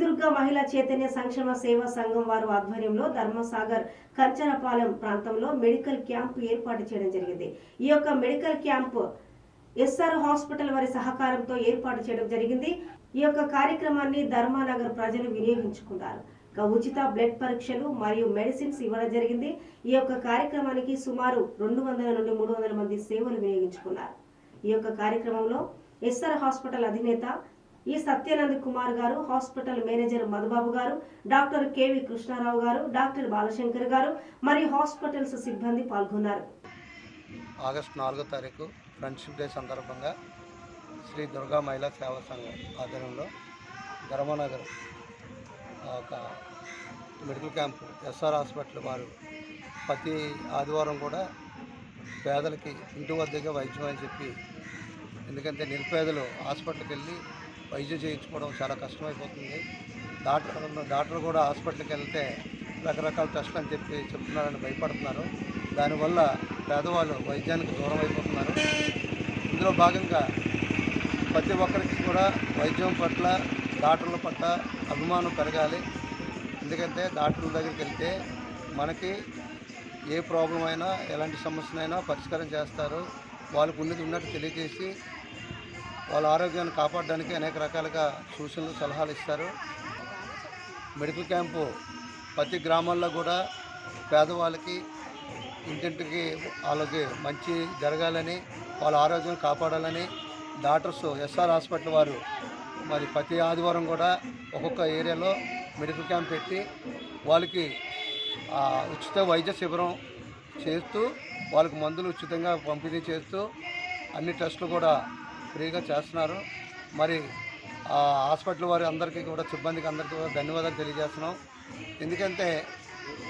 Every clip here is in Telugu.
దుర్గా మహిళా చైతన్య సంక్షేమ సేవా సంఘం వారు ఆధ్వర్యంలో ధర్మసాగర్ కంచరపాలెం ప్రాంతంలో మెడికల్ క్యాంపు ఏర్పాటు చేయడం జరిగింది. ఈ యొక్క మెడికల్ క్యాంపు ఎస్ఆర్ హాస్పిటల్ వారి సహకారంతో ఏర్పాటు చేయడం జరిగింది. ఈ యొక్క కార్యక్రమాన్ని ధర్మానగర్ ప్రజలు వినియోగించుకున్నారు. ఉచిత బ్లడ్ పరీక్షలు మరియు మెడిసిన్స్ ఇవ్వడం జరిగింది. ఈ యొక్క కార్యక్రమానికి సుమారు రెండు వందల నుండి మూడు వందల మంది సేవలు వినియోగించుకున్నారు. ఈ యొక్క కార్యక్రమంలో ఎస్ఆర్ హాస్పిటల్ అధినేత ఈ సత్యానంద్ కుమార్ గారు హాస్పిటల్ మేనేజర్ మధుబాబు గారు డాక్టర్ కేవి కృష్ణారావు గారు డాక్టర్ బాలశంకర్ గారు మరియు హాస్పిటల్స్ సిబ్బంది పాల్గొన్నారు. ఆగస్టు నాలుగో తారీఖు ఫ్రెండ్షిప్ డే సందర్భంగా శ్రీ దుర్గా మహిళా సేవా సంఘం ఆధ్వర్యంలో ధర్మనగర్ ఒక మెడికల్ క్యాంపు ఎస్ఆర్ హాస్పిటల్ వారు ప్రతి ఆదివారం కూడా పేదలకి ఇంటి వద్దగా వైద్యం అని చెప్పి ఎందుకంటే నిరుపేదలు హాస్పిటల్కి వెళ్ళి వైద్యం చేయించుకోవడం చాలా కష్టమైపోతుంది. డాక్టర్ డాక్టర్ కూడా హాస్పిటల్కి వెళ్తే రకరకాల టెస్ట్లు అని చెప్పి చెప్తున్నారని భయపడుతున్నారు. దానివల్ల పేదవాళ్ళు వైద్యానికి దూరం అయిపోతున్నారు ఇందులో భాగంగా ప్రతి ఒక్కరికి కూడా వైద్యం పట్ల డాక్టర్ల పట్ల అభిమానం పెరగాలి. ఎందుకంటే డాక్టర్ల దగ్గరికి వెళ్తే మనకి ఏ ప్రాబ్లం అయినా ఎలాంటి సమస్యనైనా పరిష్కారం చేస్తారు. వాళ్ళకు ఉన్నది ఉన్నట్టు తెలియజేసి వాళ్ళ ఆరోగ్యాన్ని కాపాడడానికి అనేక రకాలుగా సూచనలు సలహాలు ఇస్తారు. మెడికల్ క్యాంపు ప్రతి గ్రామాల్లో కూడా పేదవాళ్ళకి ఇంటింటికి వాళ్ళకి మంచి జరగాలని వాళ్ళ ఆరోగ్యం కాపాడాలని డాక్టర్స్ ఎస్ఆర్ హాస్పిటల్ వారు మరి ప్రతి ఆదివారం కూడా ఒక్కొక్క ఏరియాలో మెడికల్ క్యాంప్ పెట్టి వాళ్ళకి ఉచిత వైద్య శిబిరం చేస్తూ వాళ్ళకి మందులు ఉచితంగా పంపిణీ చేస్తూ అన్ని టెస్టులు కూడా ఫ్రీగా చేస్తున్నారు. మరి ఆ హాస్పిటల్ వారి అందరికీ కూడా సిబ్బందికి అందరికీ కూడా ధన్యవాదాలు తెలియజేస్తున్నాం. ఎందుకంటే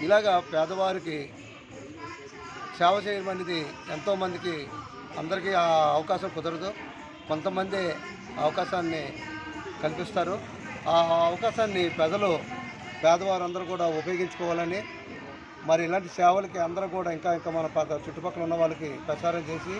ఇలాగా పేదవారికి సేవ చేయడం అనేది ఎంతోమందికి అందరికీ ఆ అవకాశం కుదరదు. కొంతమంది అవకాశాన్ని కల్పిస్తారు. ఆ అవకాశాన్ని ప్రజలు పేదవారందరూ కూడా ఉపయోగించుకోవాలని మరి ఇలాంటి సేవలకి అందరూ కూడా ఇంకా ఇంకా మన పక్క చుట్టుపక్కల ఉన్న వాళ్ళకి ప్రచారం చేసి